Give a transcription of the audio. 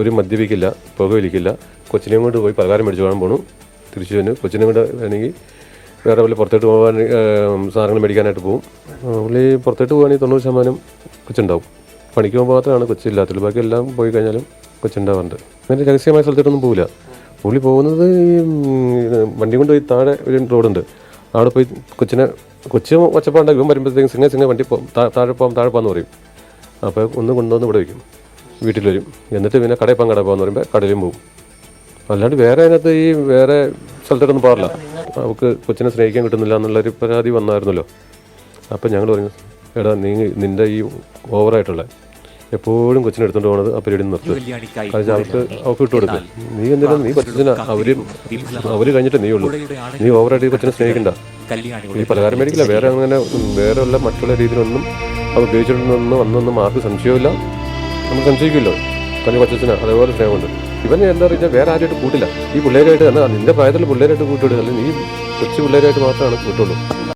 ഒരു മദ്യപിക്കില്ല പുകവലിക്കില്ല. കൊച്ചിനെയും കൊണ്ട് പോയി പലകാരം മേടിച്ച് കാണാൻ പോണു. തിരിച്ചു വന്ന്. കൊച്ചിനെ കൊണ്ട് വേണമെങ്കിൽ വേറെ വല്ല പുറത്തോട്ട് പോകാൻ സാധനങ്ങൾ മേടിക്കാനായിട്ട് പോകും പുള്ളി പുറത്തോട്ട് പോകുകയാണെങ്കിൽ തൊണ്ണൂറ് ശതമാനം കൊച്ചുണ്ടാവും. പണിക്ക് പോകുമ്പോൾ മാത്രമാണ് കൊച്ചില്ലാത്തുള്ളൂ ബാക്കി എല്ലാം പോയി കഴിഞ്ഞാലും കൊച്ചുണ്ടാവാറുണ്ട്. അങ്ങനെ രഹസ്യമായ സ്ഥലത്തോട്ടൊന്നും പോകില്ല പുള്ളി പോകുന്നത് ഈ വണ്ടി കൊണ്ട് പോയി താഴെ ഒരു റോഡുണ്ട്. അവിടെ പോയി കൊച്ചിനെ കൊച്ചു ഒച്ചപ്പാണ്ട് ഇവൻ വരുമ്പോഴത്തേക്കും സിംഗ സിംഗ വണ്ടി പോകും താഴെ പോകാം താഴെ പോകാമെന്ന് പറയും. അപ്പോൾ ഒന്ന് കൊണ്ടുവന്ന് ഇവിടെ വയ്ക്കും വീട്ടിൽ വരും എന്നിട്ട് പിന്നെ കടയിൽ പങ്കട പോകാന്ന് പറയുമ്പോൾ കടയിലും പോകും അല്ലാണ്ട് വേറെ അതിനകത്ത് ഈ വേറെ സ്ഥലത്തോട്ടൊന്നും പാടില്ല അവൾക്ക് കൊച്ചിനെ സ്നേഹിക്കാൻ കിട്ടുന്നില്ല എന്നുള്ളൊരു പരാതി വന്നായിരുന്നല്ലോ. അപ്പം ഞങ്ങൾ പറഞ്ഞു എടാ നീ നിന്റെ ഈ ഓവറായിട്ടുള്ള എപ്പോഴും കൊച്ചിനെ എടുത്തുകൊണ്ട് പോകുന്നത് ആ പരിപാടി നിർത്തുക കല്യാണിക്കായി അവർക്ക് അവൾക്ക് ഇട്ട് കൊടുക്കും. നീ എന്തിനാ നീ കൊച്ചിനെ അവരും അവർ കഴിഞ്ഞിട്ട് നീ ഉള്ളൂ. നീ ഓവറായിട്ട് കൊച്ചിനെ സ്നേഹിക്കണ്ട. ഈ പലഹാരം മേടിക്കില്ല. വേറെ അങ്ങനെ വേറെ ഉള്ള മറ്റുള്ള രീതിയിലൊന്നും അത് ഉപയോഗിച്ചിട്ടുണ്ടെന്ന് അന്നൊന്നും ആർക്കും സംശയമില്ല നമ്മൾ സംശയിക്കുമല്ലോ. തന്നെ കൊച്ചച്ഛന അതേപോലെ സ്നേഹമുണ്ട്. ഇവനെ എന്താ പറയുക വേറെ ആരുമായിട്ട് കൂട്ടില്ല. ഈ പിള്ളേരായിട്ട് തന്നെ നിന്റെ പ്രായത്തിൽ പിള്ളേരായിട്ട് കൂട്ടിവിടുക അല്ലെങ്കിൽ നീ കൊച്ചു പിള്ളേരായിട്ട് മാത്രമാണ് കൂട്ടുള്ളൂ.